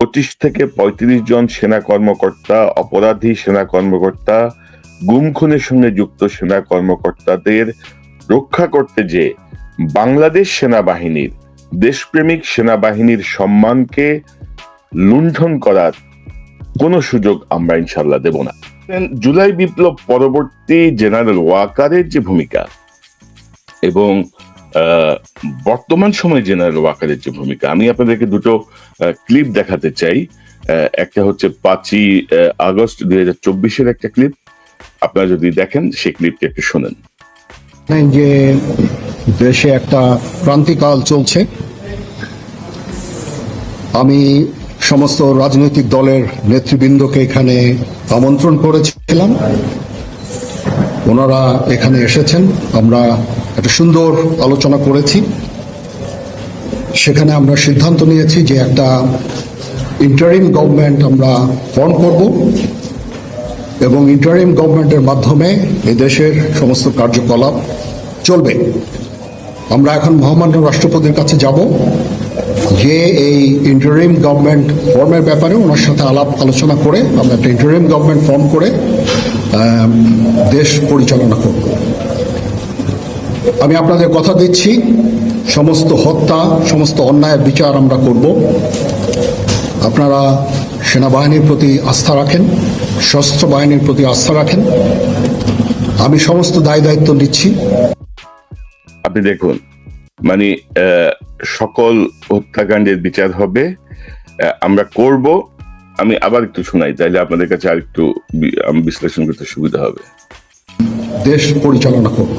পঁচিশ থেকে পঁয়ত্রিশ জন সেনা কর্মকর্তা, অপরাধী সেনা কর্মকর্তা গুম খুনের সঙ্গে যুক্ত সেনা কর্মকর্তাদের রক্ষা করতে যে বাংলাদেশ সেনাবাহিনীর, দেশপ্রেমিক সেনাবাহিনীর সম্মানকে লুণ্ঠন করার কোনো সুযোগ আমরা ইনশাল্লাহ দেব না। জুলাই বিপ্লব পরবর্তী জেনারেল ওয়াকারের যে ভূমিকা এবং বর্তমান সময়ে জেনারেল ওয়াকারের যে ভূমিকা, আমি আপনাদেরকে দুটো ক্লিপ দেখাতে চাই। একটা হচ্ছে পাঁচই আগস্ট দুই হাজার চব্বিশের একটা ক্লিপ আপনারা যদি দেখেন, সেই ক্লিপটা একটু শোনেন। যে দেশে একটা ক্রান্তিকাল চলছে। আমি সমস্ত রাজনৈতিক দলের নেতৃবৃন্দকে এখানে আমন্ত্রণ করেছিলাম। ওনারা এখানে এসেছেন। আমরা একটা সুন্দর আলোচনা করেছি। সেখানে আমরা সিদ্ধান্ত নিয়েছি যে একটা ইন্টারিম গভর্নমেন্ট আমরা ফর্ম করব এবং ইন্টারিম গভর্নমেন্টের মাধ্যমে দেশের সমস্ত কার্যকলাপ চলবে। আমরা এখন মহামান্য রাষ্ট্রপতির কাছে যাব, যে এই ইন্টারিম গভর্নমেন্ট ফর্মের ব্যাপারে ওনার সাথে আলাপ আলোচনা করে আমরা একটা ইন্টারিম গভর্নমেন্ট ফর্ম করে দেশ পরিচালনা করব। আমি আপনাদের কথা দিচ্ছি। সমস্ত হত্যা সমস্ত অন্যায়ের বিচার আমরা করব। আপনারা সেনাবাহিনীর প্রতি আস্থা রাখেন সশস্ত্র বাহিনীর প্রতি আস্থা রাখেন। আমি সমস্ত দায় দায়িত্ব নিচ্ছি। আপনি দেখুন মানে সকল হত্যাকাণ্ডের বিচার হবে। আমরা করব। আমি আবার একটু শোনাই তাইলে আপনাদের কাছে আর একটু বিশ্লেষণ করতে সুবিধা হবে। দেশ পরিচালনা করব।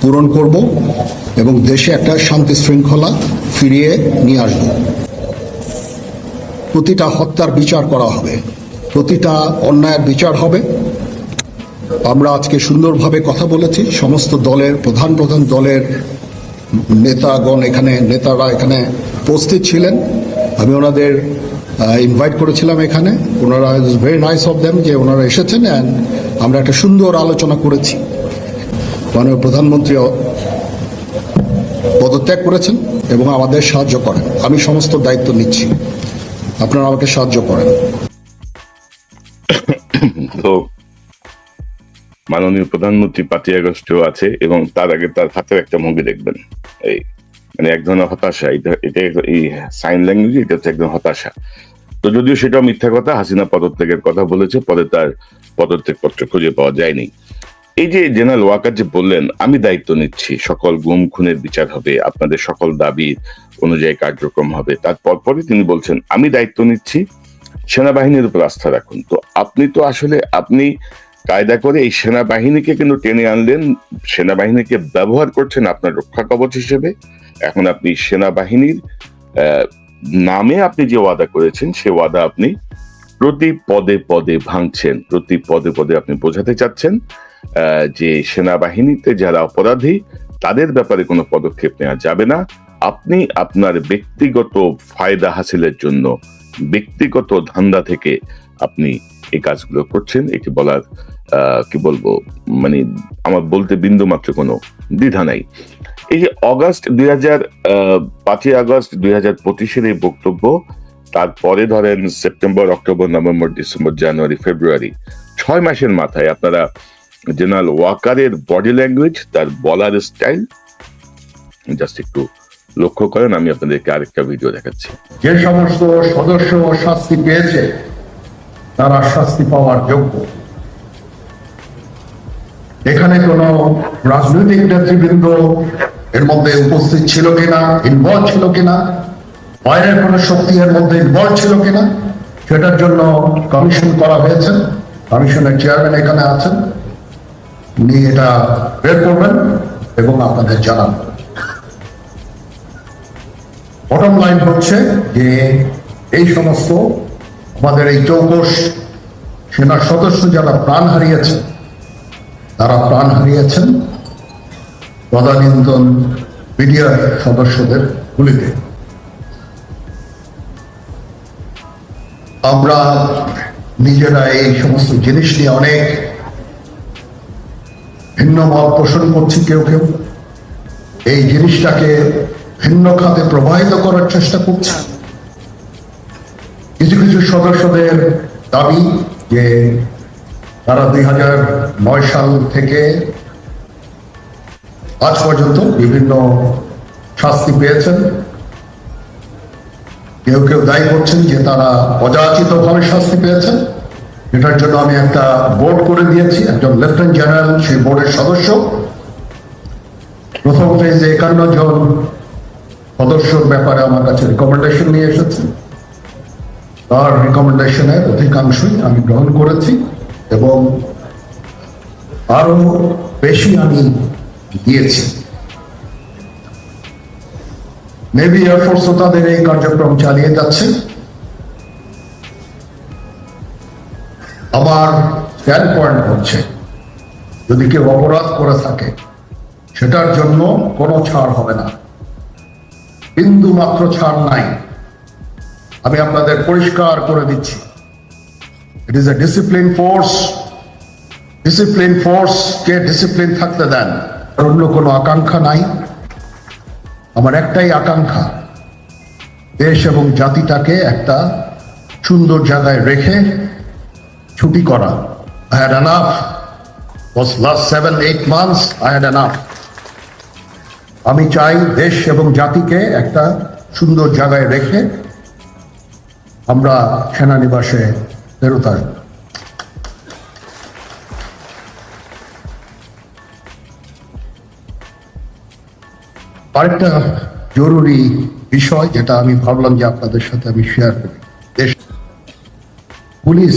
পূরণ করব এবং দেশে একটা শান্তি শৃঙ্খলা ফিরিয়ে নিয়ে আসব। প্রতিটা হত্যার বিচার করা হবে, প্রতিটা অন্যায়ের বিচার হবে। আমরা আজকে সুন্দরভাবে কথা বলেছি, সমস্ত দলের, প্রধান প্রধান দলের নেতাগণ এখানে, নেতারা এখানে উপস্থিত ছিলেন। আমি ওনাদের ইনভাইট করেছিলাম এখানে। ওনারা ভেরি নাইস অফ দেম যে ওনারা এসেছেন অ্যান্ড আমরা একটা সুন্দর আলোচনা করেছি। মাননীয় প্রধানমন্ত্রী পদত্যাগ করেছেন এবং আমাদের সাহায্য করেন। আমি সমস্ত দায়িত্ব নিচ্ছি। আপনারা আমাকে সাহায্য করেন। তো মাননীয় প্রধানমন্ত্রী পাঁচই আগস্টেও আছে এবং তার আগে তার হাতের একটা মুভি দেখবেন। এই মানে এক ধরনের হতাশা। এটা এটা এই সাইন ল্যাঙ্গুয়েজ এটা হচ্ছে একদম হতাশা। তো যদিও সেটা মিথ্যা কথা, হাসিনা পদত্যাগের কথা বলেছে, পরে তার পদত্যাগ পত্র খুঁজে পাওয়া যায়নি। এই যে জেনারেল ওয়াকার যে বললেন, আমি দায়িত্ব নিচ্ছি। সকল গুম, খুনের বিচার হবে, আপনাদের সকল দাবি অনুযায়ী কার্যক্রম হবে। তারপর পরে তিনি বলছেন, আমি দায়িত্ব নিচ্ছি, সেনাবাহিনীর উপর আস্থা রাখুন। তো আপনি তো আসলে, আপনি কায়দা করে এই সেনাবাহিনীকে কিন্তু টেনে আনলেন, সেনাবাহিনীকে ব্যবহার করছেন আপনার রক্ষা কবচ হিসেবে। এখন আপনি সেনাবাহিনীর নামে আপনি যে ওয়াদা করেছেন, সে ওয়াদা আপনি প্রতি পদে পদে ভাঙছেন, প্রতি পদে পদে আপনি বোঝাতে চাচ্ছেন। যে সেনাবাহিনীতে যারা অপরাধী, তাদের ব্যাপারে কোনো পদক্ষেপ নেওয়া যাবে না। আপনি আপনার ব্যক্তিগত ফায়দা হাসিলের জন্য ব্যক্তিগত ধান্দা থেকে আপনি এই কাজগুলো করছেন। এটি বলার কি বলব মানে আমার বলতে বিন্দু মাত্র কোনো দ্বিধা নাই। এই যে অগাস্ট দুই হাজার পাঁচই আগস্ট দুই হাজার পঁচিশের এই বক্তব্য, তারপরে ধরেন September, October, November, December, January, February, ছয় মাসের মাথায় আপনারা জেনারেল ওয়াকারের বডি ল্যাঙ্গুয়েজ, তার বলার স্টাইল। জাস্ট একটু লক্ষ্য করেন, আমি আপনাদেরকে আরেকটা ভিডিও দেখাচ্ছি। যে সমস্ত সদস্য শাস্তি পেয়েছে, তারা শাস্তি পাওয়ার যোগ্য। এখানে কোন রাজনৈতিক নেতৃবৃন্দ এর মধ্যে উপস্থিত ছিল কিনা ইনভলভ ছিল কিনা বাইরের কোন শক্তি এর মধ্যে ইনভলভ ছিল কিনা, সেটার জন্য কমিশন করা হয়েছে। কমিশনের চেয়ারম্যান এখানে আছেন। উনি এটা বের করবেন এবং আপনাদের জানাবেন বটম লাইন হচ্ছে যে এই সমস্ত আমাদের এই চৌকস সেনার সদস্য যারা প্রাণ হারিয়েছেন তারা প্রাণ হারিয়েছেন। তদানীন্তন মিডিয়ার সদস্যদের গুলিতে আমরা নিজেরা এই সমস্ত জিনিস নিয়ে অনেক ভিন্ন মত পোষণ করছি কেউ কেউ। এই জিনিসটাকে ভিন্ন খাতে প্রবাহিত করার চেষ্টা করছি। কিছু কিছু সদস্যদের দাবি যে তারা দুই হাজার নয় সাল থেকে আজ পর্যন্ত বিভিন্ন শাস্তি পেয়েছেন। কেউ কেউ দায়ী করছেন যে তারা অযাচিত ভাবে শাস্তি পেয়েছেন। এটার জন্য আমি একটা বোর্ড করে দিয়েছি, একজন লেফটেন্যান্ট জেনারেল, সেই বোর্ডের সদস্য। প্রথম ফেজে একান্ন জন সদস্যর ব্যাপারে আমার কাছে রিকমেন্ডেশন নিয়ে এসেছে। তার রিকমেন্ডেশনের অধিকাংশই আমি গ্রহণ করেছি এবং আরও বেশি আমি দিয়েছি। নেভি এয়ারফোর্সও তাদের এই কার্যক্রম চালিয়ে যাচ্ছে। আমার স্ট্যান্ড পয়েন্ট হচ্ছে। যদি কেউ অপরাধ করে থাকে, সেটার জন্য কোনো ছাড় হবে না। বিন্দু মাত্র ছাড় নাই। আমি আপনাদের পরিষ্কার করে দিচ্ছি। It is a discipline force discipline force K discipline থাকতে দেন আর অন্য কোনো আকাঙ্ক্ষা নাই। আমার একটাই আকাঙ্ক্ষা, দেশ এবং জাতিটাকে একটা সুন্দর জায়গায় রেখে ছুটি করা। আই হ্যাড এনাফ আমি চাই দেশ এবং জাতিকে একটা সুন্দর জায়গায় রেখে আমরা সেনানিবাসে ফেরত আসব। আরেকটা জরুরি বিষয় যেটা আমি ভাবলাম যে আপনাদের সাথে আমি শেয়ার করি। দেশ, police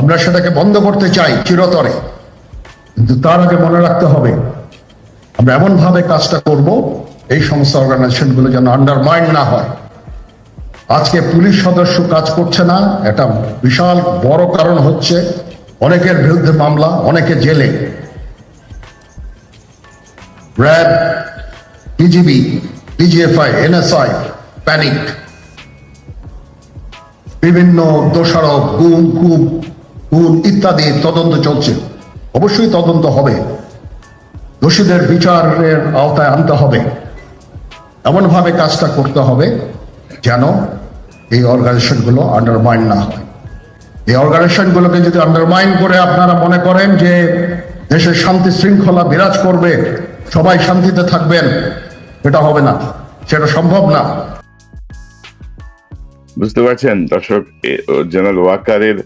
আমরা সেটাকে বন্ধ করতে চাই চিরতরে। কিন্তু তার আগে মনে রাখতে হবে, আমরা এমন ভাবে কাজটা করব, এই সমস্ত অর্গানাইজেশনগুলো যেন আন্ডারমাইন্ড না হয়। আজকে পুলিশ সদস্য কাজ করছে না এটা বিশাল বড় কারণ হচ্ছে অনেকের বিরুদ্ধে মামলা, অনেকে জেলে। RAB BGB DGFI NSI panic বিভিন্ন দোষারোপ, গুম, খুব খুন ইত্যাদি তদন্ত চলছে। অবশ্যই তদন্ত হবে। দোষীদের বিচারের আওতায় আনতে হবে। এমনভাবে কাজটা করতে হবে যেন এই অর্গানাইজেশনগুলো আন্ডারমাইন না হয়। এই অর্গানাইজেশনগুলোকে যদি আন্ডারমাইন করে আপনারা মনে করেন যে দেশের শান্তি শৃঙ্খলা বিরাজ করবে, সবাই শান্তিতে থাকবেন এটা হবে না। সেটা সম্ভব না। বুঝতে পারছেন? দর্শক জেনারেল ওয়াকারের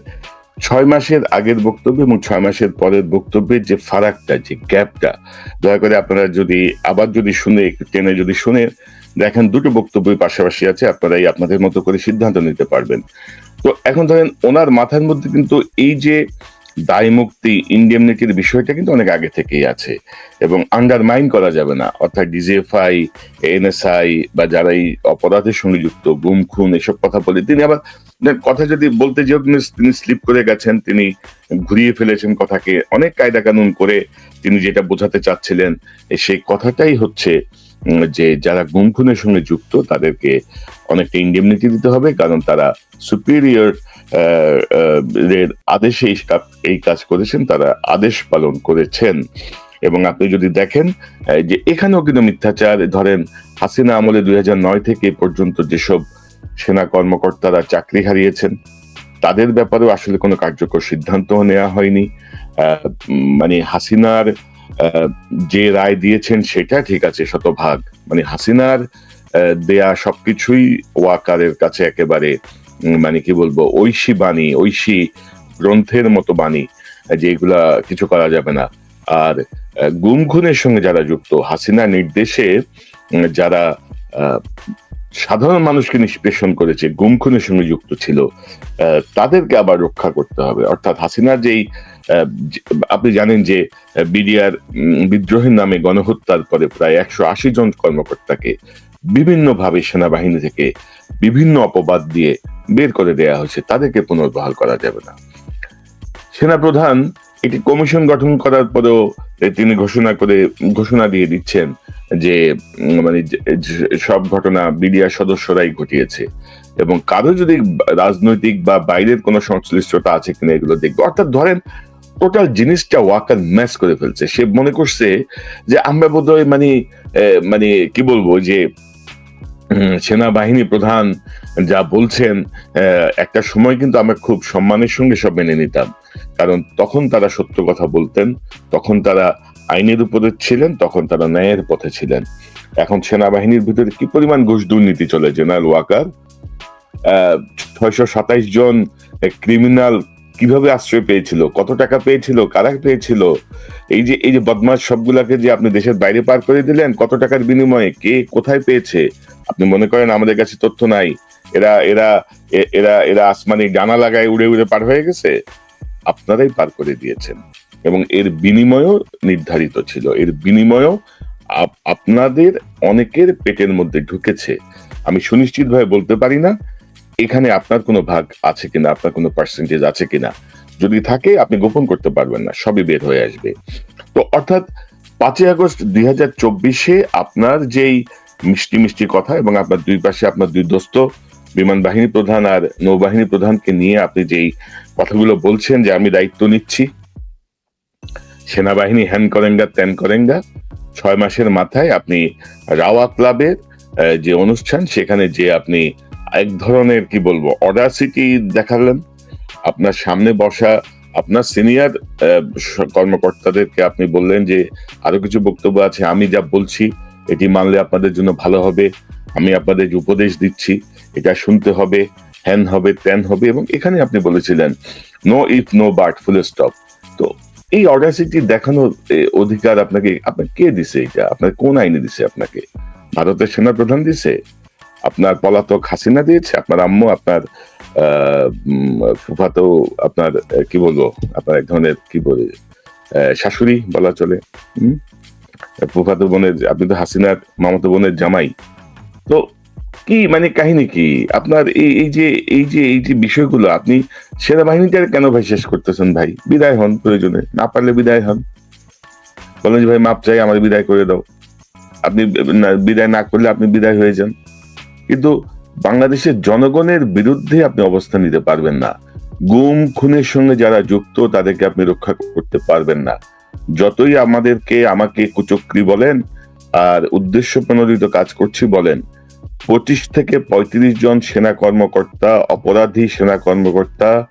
ছয় মাসের আগের বক্তব্য এবং ছয় মাসের পরের বক্তব্যের যে ফারাকটা, যে গ্যাপটা, দয়া করে আপনারা যদি আবার যদি শুনে, একটু টেনে যদি শুনে দেখেন দুটো বক্তব্যই পাশাপাশি আছে, আপনারাই আপনাদের মতো করে সিদ্ধান্ত নিতে পারবেন। তো এখন ধরেন ওনার মাথার মধ্যে কিন্তু এই যে দায় মুক্তি ইন্ডিয়ামনিটির বিষয়টা কিন্তু অনেক আগে থেকেই আছে এবং আন্ডারমাইন করা যাবে না। অর্থাৎ ডিজিএফআই, এনএসআই বা যারা এই অপরাধের সঙ্গে যুক্ত, গুম, খুন, এসব কথা বলে, তিনি আবার কথা যদি বলতে যেও, তিনি স্লিপ করে গেছেন, তিনি ঘুরিয়ে ফেলেছেন কথাকে। অনেক কায়দা কানুন করে তিনি যেটা বোঝাতে চাচ্ছিলেন সেই কথাটাই হচ্ছে যে যারা গুম খুনের সঙ্গে যুক্ত, তাদেরকে অনেকটা ইন্ডেমনিটি দিতে হবে, কারণ তারা সুপিরিয়র আদেশে এই কাজ- করেছেন, তারা আদেশ পালন করেছেন। এবং আপনি যদি দেখেন যে এখানেও কিন্তু মিথ্যাচার, ধরেন হাসিনা আমলে দুই নয় থেকে পর্যন্ত যেসব সেনা কর্মকর্তারা চাকরি হারিয়েছেন। তাদের ব্যাপারেও আসলে কোনো কার্যকর সিদ্ধান্ত নেওয়া হয়নি। মানে হাসিনার যে রায় দিয়েছেন সেটা ঠিক আছে শতভাগ। মানে হাসিনার দেয়া সবকিছুই ওয়াকারের কাছে একেবারে মানে কি বলব ঐশী বাণী ঐশী গ্রন্থের মতো বাণী যে এগুলা কিছু করা যাবে না। আর আহ, গুম খুনের সঙ্গে যারা যুক্ত হাসিনা নির্দেশে যারা সাধারণ মানুষকে নিষ্পেষণ করেছে গুম খুনের সঙ্গে যুক্ত ছিল তাদেরকে আবার রক্ষা করতে হবে। অর্থাৎ হাসিনার যেই আপনি জানেন যে বিডিআর বিদ্রোহের নামে গণহত্যার পরে প্রায় একশো আশি জন কর্মকর্তাকে বিভিন্নভাবে সেনাবাহিনী থেকে বিভিন্ন অপবাদ দিয়ে বের করে দেয়া হয়েছে। তাদেরকে পুনর্বহাল করা যাবে না। সেনাপ্রধান একটি কমিশন গঠন করার পরেও তিনি ঘোষণা করে, ঘোষণা দিয়ে দিচ্ছেন যে মানে সব ঘটনা বিডিআর সদস্যরাই ঘটিয়েছে। এবং কারও যদি রাজনৈতিক বা বাইরের কোনো সংশ্লিষ্টতা আছে কিনা এগুলো দেখবে। অর্থাৎ ধরেন টোটাল জিনিসটা ওয়াকার ম্যাচ করে ফেলছে। সে মনে করছে যে, আমরা বোধহয় মানে মানে কি বলব যে সেনাবাহিনী প্রধান যা বলছেন একটা সময় কিন্তু আমরা খুব সম্মানের সঙ্গে সব মেনে নিতাম। কারণ তখন তারা সত্য কথা বলতেন, তখন তারা আইনের উপরে ছিলেন, তখন তারা ন্যায়ের পথে ছিলেন। এখন সেনাবাহিনীর ভিতরে কি পরিমাণ ঘুষ দুর্নীতি চলে? জেনারেল ওয়াকার? ছয়শো সাতাইশ জন ক্রিমিনাল কীভাবে আশ্রয় পেয়েছিল? কত টাকা পেয়েছিল? কারা পেয়েছিল? এই যে এই যে বদমাস সবগুলাকে যে আপনি দেশের বাইরে পার করে দিলেন, কত টাকার বিনিময়ে? কে কোথায় পেয়েছে? আপনি মনে করেন আমাদের কাছে তথ্য নাই। এরা এরা এরা এরা আসমানি ডানা লাগায় উড়ে উড়ে পার হয়ে গেছে? আপনারাই পার করে দিয়েছেন। এবং এর বিনিময়ও নির্ধারিত ছিল। এর বিনিময়ও আপ- আপনাদের অনেকের পেটের মধ্যে ঢুকেছে। আমি সুনিশ্চিতভাবে বলতে পারি না, এখানে আপনার কোনো ভাগ আছে কিনা, আপনার কোনো পার্সেন্টেজ আছে কিনা। যদি থাকে, আপনি গোপন করতে পারবেন না, সবই বের হয়ে আসবে। তো অর্থাৎ পাঁচই আগস্ট দুই হাজার চব্বিশে আপনার যেই মিষ্টি মিষ্টি কথা এবং আপনার দুই পাশে আপনার দুই দোস্ত বিমান বাহিনী প্রধান আর নৌবাহিনী প্রধানকে নিয়ে আপনি যেই কথাগুলো বলছেন যে আমি দায়িত্ব নিচ্ছি সেনাবাহিনী হ্যান করেঙ্গা, ত্যান করেঙ্গা। ছয় মাসের মাথায় আপনি রাওয়া ক্লাবের যে অনুষ্ঠান, সেখানে যে আপনি এক ধরনের, কি বলব অডাসিটি দেখালেন। আপনার সামনে বসা, আপনার সিনিয়র কর্মকর্তাদেরকে আপনি বললেন যে, আরও কিছু বক্তব্য আছে, আমি যা বলছি, এটি মানলে আপনাদের জন্য ভালো হবে। আমি আপনাদের উপদেশ দিচ্ছি, এটা শুনতে হবে, হ্যান হবে, ত্যান হবে। এবং এখানে আপনি বলেছিলেন no if no but full stop তো এই অডাসিটি দেখানোর অধিকার আপনাকে আপনাকে কে দিছে এটা? আপনার কোন আইনে দিছে আপনাকে? ভারতের সেনা প্রধান দিছে? আপনার পলাতক হাসিনা দিয়েছে? আপনার আম্মু, আপনার ফুফাতো, আপনার কি বলব? আপনার এক ধরনের, কি বলে শাশুড়ি বলা চলে? ফুফাতো বোনের, আপনি তো হাসিনার মামাতো বোনের জামাই। তো কি মানে কাহিনী কি? আপনার এই এই যে এই যে এই যে বিষয়গুলো, আপনি সেনাবাহিনীটার কেন ভাই শেষ করতেছেন ভাই? বিদায় হন প্রয়োজনে, না পারলে বিদায় হন। বলেন যে ভাই, মাপ চাই আমার বিদায় করে দাও। আপনি বিদায় না করলে আপনি বিদায় হয়ে যান। কিন্তু বাংলাদেশের জনগণের বিরুদ্ধে আপনি অবস্থান নিতে পারবেন না। গুম, খুনের সঙ্গে যারা যুক্ত, তাদেরকে আপনি রক্ষা করতে পারবেন না। যতই আমাদেরকে আমাকে কুচক্রি বলেন, আর উদ্দেশ্য প্রণোদিত কাজ করছি বলেন পঁচিশ থেকে পঁয়ত্রিশ জন সেনা কর্মকর্তা, অপরাধী সেনা কর্মকর্তা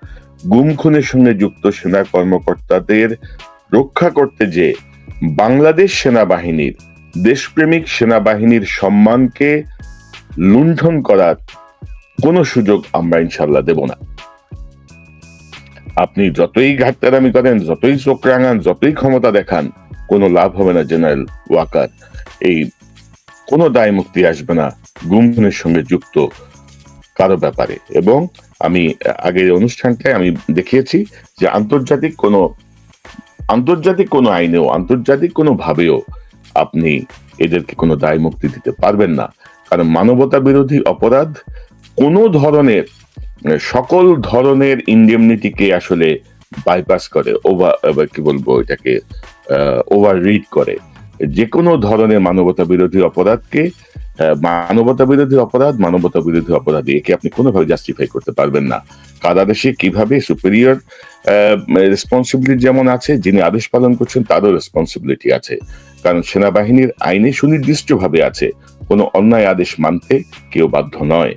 গুম খুনের সঙ্গে যুক্ত সেনা কর্মকর্তাদের রক্ষা করতে যে বাংলাদেশ সেনাবাহিনীর, দেশপ্রেমিক সেনাবাহিনীর সম্মানকে লুণ্ঠন করার কোনো সুযোগ আমরা ইনশাল্লাহ দেব না। আপনি যতই ঘাটতারামি করেন, যতই চোখ রাঙান, যতই ক্ষমতা দেখান, কোনো লাভ হবে না জেনারেল ওয়াকার। এই কোনো দায় মুক্তি আসবে না। গুমনের সঙ্গে যুক্ত কারও ব্যাপারে। এবং আমি, আগের অনুষ্ঠানটায় আমি দেখিয়েছি যে আন্তর্জাতিক কোনো আন্তর্জাতিক কোনো আইনেও, আন্তর্জাতিক কোনো ভাবেও আপনি এদেরকে কোনো দায় মুক্তি দিতে পারবেন না। কারণ মানবতা বিরোধী অপরাধ কোনো ধরনের, সকল ধরনের ইন্ডেমনিটিকে আসলে বাইপাস করে ওভার কি বলব এটাকে ওভার রিড করে। যে কোনো ধরনের মানবতা বিরোধী অপরাধকে মানবতা বিরোধী অপরাধ, মানবতা বিরোধী অপরাধী, একে আপনি কোনোভাবে জাস্টিফাই করতে পারবেন না। কারাদেশে কীভাবে সুপিরিয়র রেসপন্সিবিলিটি যেমন আছে, যিনি আদেশ পালন করছেন, তারও রেসপন্সিবিলিটি আছে। কারণ সেনাবাহিনীর আইনে সুনির্দিষ্টভাবে আছে, কোনো অন্যায় আদেশ মানতে কেউ বাধ্য নয়।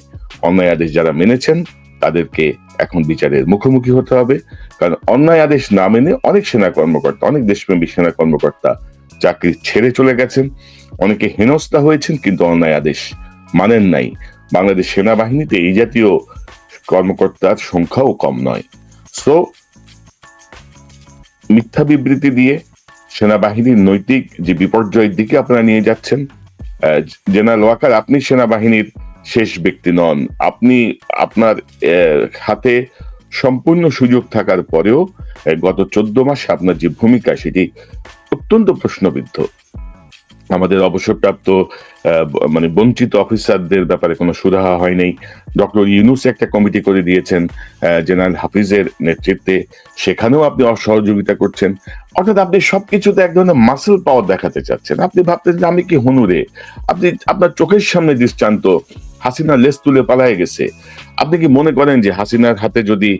অন্যায় আদেশ যারা মেনেছেন, তাদেরকে এখন বিচারের মুখোমুখি হতে হবে। কারণ অন্যায় আদেশ না মেনে অনেক সেনা কর্মকর্তা অনেক দেশপ্রেমী সেনা কর্মকর্তা চাকরি ছেড়ে চলে গেছেন। অনেকে হেনস্থা হয়েছেন, কিন্তু অন্যায় আদেশ মানেন নাই। বাংলাদেশ সেনাবাহিনীতে এই জাতীয় কর্মকর্তার সংখ্যাও কম নয়। সো মিথ্যা বিবৃতি দিয়ে সেনাবাহিনীর নৈতিক যে বিপর্যয়ের দিকে আপনারা নিয়ে যাচ্ছেন জেনারেল ওয়াকার, আপনি সেনাবাহিনীর শেষ ব্যক্তি নন। আপনি আপনার হাতে সম্পূর্ণ সুযোগ থাকার পরেও গত চোদ্দ মাসে আপনার যে ভূমিকা, সেটি অত্যন্ত প্রশ্নবিদ্ধ। আমাদের অবসরপ্রাপ্ত মানে বঞ্চিত অফিসারদের ব্যাপারে কোনো সুরাহা হয় নাই। ডক্টর ইউনুস একটা কমিটি করে দিয়েছেন জেনারেল হাফিজের নেতৃত্বে। সেখানেও আপনি অসহযোগিতা করছেন। অর্থাৎ আপনি সবকিছুতে এক ধরনের মাসেল পাওয়ার দেখাতে চাচ্ছেন। আপনি ভাবতেন যে আমি কি হনুরে? আপনি আপনার চোখের সামনে দৃষ্টান্ত, হাসিনা লেস তুলে পালায় গেছে। আপনি কি মনে করেন যে হাসিনার হাতে যদি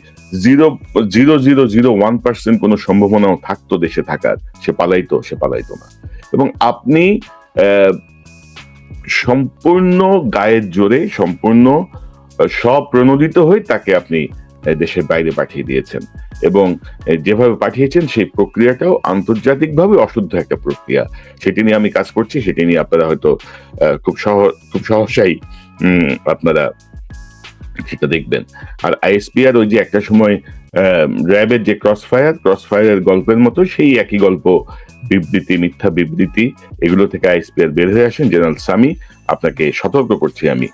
zero zero zero zero, one percent কোনো সম্ভাবনাও থাকতো দেশে থাকার, সে পালাইতো সে পালাইতো না। এবং আপনি সম্পূর্ণ গায়ের জোরে, সম্পূর্ণ স্বপ্রণোদিত হয়ে তাকে আপনি দেশের বাইরে পাঠিয়ে দিয়েছেন। এবং যেভাবে পাঠিয়েছেন সেই প্রক্রিয়াটাও আন্তর্জাতিকভাবে অশুদ্ধ একটা প্রক্রিয়া। সেটি নিয়ে আমি কাজ করছি, সেটি নিয়ে আপনারা হয়তো খুব সহ, খুব সহসাই আপনারা সেটা দেখবেন। আর আইএসপিআর ওই যে একটা সময় র্যাবের যে ক্রস ফায়ার ক্রস ফায়ারের গল্পের মতো সেই একই গল্প, বিবৃতি, মিথ্যা বিবৃতি, এগুলো থেকে আইসপিআর বের হয়ে আসেন জেনারেল সামি। আপনাকে সতর্ক করছি আমি।